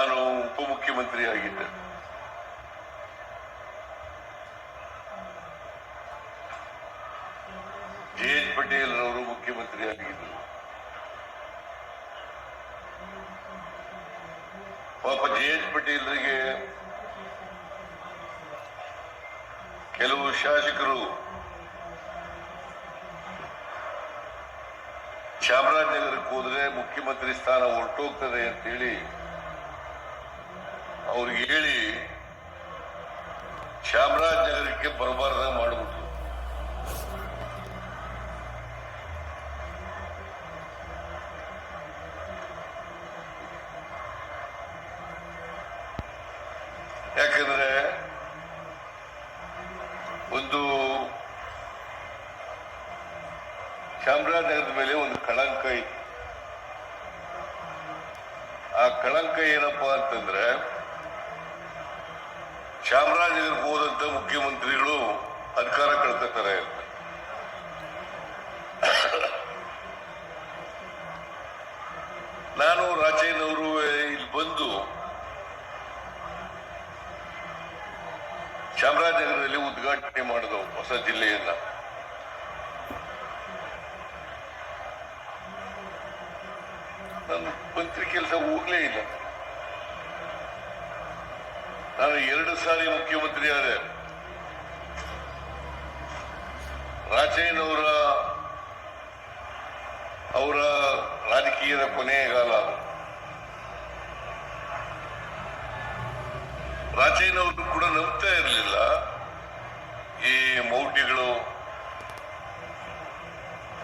ನಾನು ಉಪಮುಖ್ಯಮಂತ್ರಿ ಆಗಿದ್ದೆ ಜೆ ಎಚ್ ಪಟೇಲ್ ರವರು ಮುಖ್ಯಮಂತ್ರಿ ಆಗಿದ್ದರು ಪಾಪ ಜೆ ಎಚ್ ಪಟೇಲ್ರಿಗೆ ಕೆಲವು ಶಾಸಕರು ಚಾಮರಾಜನಗರಕ್ಕೆ ಹೋದ್ರೆ ಮುಖ್ಯಮಂತ್ರಿ ಸ್ಥಾನ ಹೊರಟೋಗ್ತದೆ ಅಂತೇಳಿ ಅವ್ರಿಗೆ ಹೇಳಿ ಚಾಮರಾಜನಗರಕ್ಕೆ ಬರಬಾರ್ದ ಮಾಡಿಬಿಟ್ರು. ಯಾಕಂದ್ರೆ ಒಂದು ಚಾಮರಾಜನಗರದ ಮೇಲೆ ಒಂದು ಕಳಂಕ ಇತ್ತು. ಆ ಕಳಂಕ ಏನಪ್ಪಾ ಅಂತಂದ್ರೆ ಚಾಮರಾಜನಗರಕ್ಕೆ ಹೋದಂತ ಮುಖ್ಯಮಂತ್ರಿಗಳು ಅಧಿಕಾರ ಕಳ್ಕೊತಾರೆ ಅಂತ. ನಾನು ರಾಜೇನವರು ಇಲ್ಲಿ ಬಂದು ಚಾಮರಾಜನಗರದಲ್ಲಿ ಉದ್ಘಾಟನೆ ಮಾಡಿದವು ಹೊಸ ಜಿಲ್ಲೆಯನ್ನ. ನನ್ನ ಮಂತ್ರಿ ಕೆಲಸ ಹೋಗ್ಲೇ ಇಲ್ಲ. ನಾನು ಎರಡು ಸಾರಿ ಮುಖ್ಯಮಂತ್ರಿ ಆದೆ ರಾಜಯ್ಯನವರ ಅವರ ರಾಜಕೀಯದ ಕೊನೆಗಾಲ ಕಾಲ. ರಾಜಯ್ಯನವರು ಕೂಡ ನಂಬ್ತಾ ಇರಲಿಲ್ಲ. ಈ ಮೌಢ್ಯಗಳು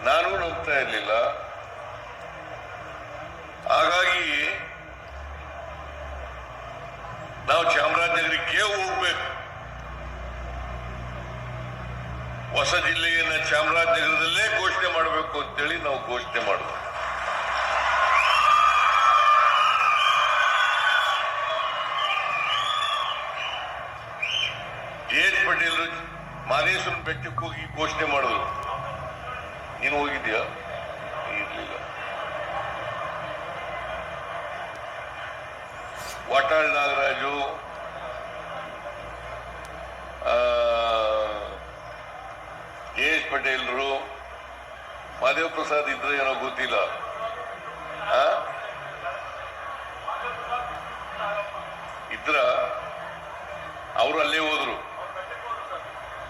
ನಾನು ನಂಬ್ತಾ ಇರಲಿಲ್ಲ. ಹಾಗಾಗಿ ನಾವು ಹೊಸ ಜಿಲ್ಲೆಯನ್ನ ಚಾಮರಾಜನಗರದಲ್ಲೇ ಘೋಷಣೆ ಮಾಡಬೇಕು ಅಂತೇಳಿ ನಾವು ಘೋಷಣೆ ಮಾಡಿದ್ವಿ ಜೆ ಎಚ್ ಪಟೇಲ್ ಮಾದೇಶ್ವರನ್ ಬೆಟ್ಟಕ್ಕೆ ಹೋಗಿ ಘೋಷಣೆ ಮಾಡಿದ್ರು. ನೀನು ಹೋಗಿದ್ಯಾ? ಇರ್ಲಿಲ್ಲ. ವಾಟಾಳ್ ನಾಗರಾಜು ಜೆ ಎಚ್ ಪಟೇಲ್ರು ಮಾದೇವ್ ಪ್ರಸಾದ್ ಇದ್ರೆ ಏನೋ ಗೊತ್ತಿಲ್ಲ? ಇದ್ರ ಅವರು ಅಲ್ಲೇ ಹೋದ್ರು.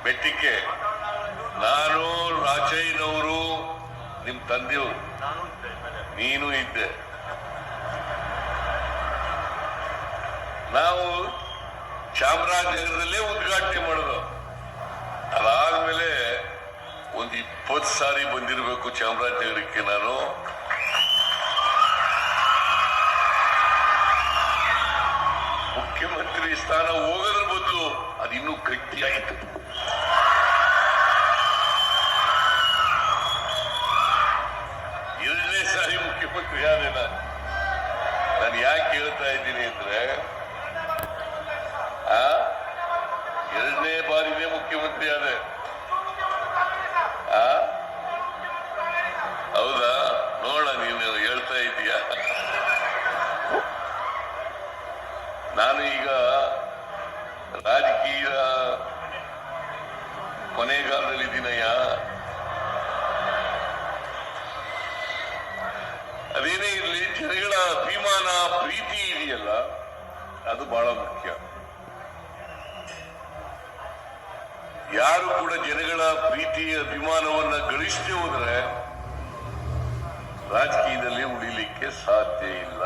ಬೆಟ್ಟಕ್ಕೆ. ನಾನು ರಾಜಯ್ಯನವರು, ನಿಮ್ ತಂದೆಯವರು. ನೀನು ಇದ್ದೆ. ನಾವು ಚಾಮರಾಜನಗರದಲ್ಲೇ ಉದ್ಘಾಟನೆ ಮಾಡೋದು. ಅದಾದ್ಮೇಲೆ ಒಂದು ಇಪ್ಪತ್ತು ಸಾರಿ ಬಂದಿರಬೇಕು ಚಾಮರಾಜನಗರಕ್ಕೆ ನಾನು. ಮುಖ್ಯಮಂತ್ರಿ ಸ್ಥಾನ ಹೋಗೋದ್ರ ಬದಲು ಅದು ಇನ್ನೂ ಗಟ್ಟಿಯಾಗಿತ್ತು ಎರಡನೇ ಸಾರಿ ಮುಖ್ಯಮಂತ್ರಿ ಆದೆ ನಾನು. ನಾನು ಯಾಕೆ ಹೇಳ್ತಾ ಇದ್ದೀನಿ ಅಂದ್ರೆ, ಆ, ಎರಡನೇ ಬಾರಿನೇ ಮುಖ್ಯಮಂತ್ರಿ ಆದೆ. ಹೌದಾ? ನೋಡ, ನೀನು ಹೇಳ್ತಾ ಇದೀಯ ನಾನು ಈಗ ರಾಜಕೀಯ ಕೊನೆಗಾಲದಲ್ಲಿ ದಿನಯ್ಯ ಅದೇನೇ ಇರಲಿ, ಜನಗಳ ಅಭಿಮಾನ, ಪ್ರೀತಿ ಇದೆಯಲ್ಲ, ಅದು ಬಹಳ ಮುಖ್ಯ. ಯಾರು ಕೂಡ ಜನಗಳ ಪ್ರೀತಿ ಅಭಿಮಾನವನ್ನ ಗಳಿಸದೆ ಹೋದರೆ ರಾಜಕೀಯದಲ್ಲಿ ಉಳಿಲಿಕ್ಕೆ ಸಾಧ್ಯ ಇಲ್ಲ.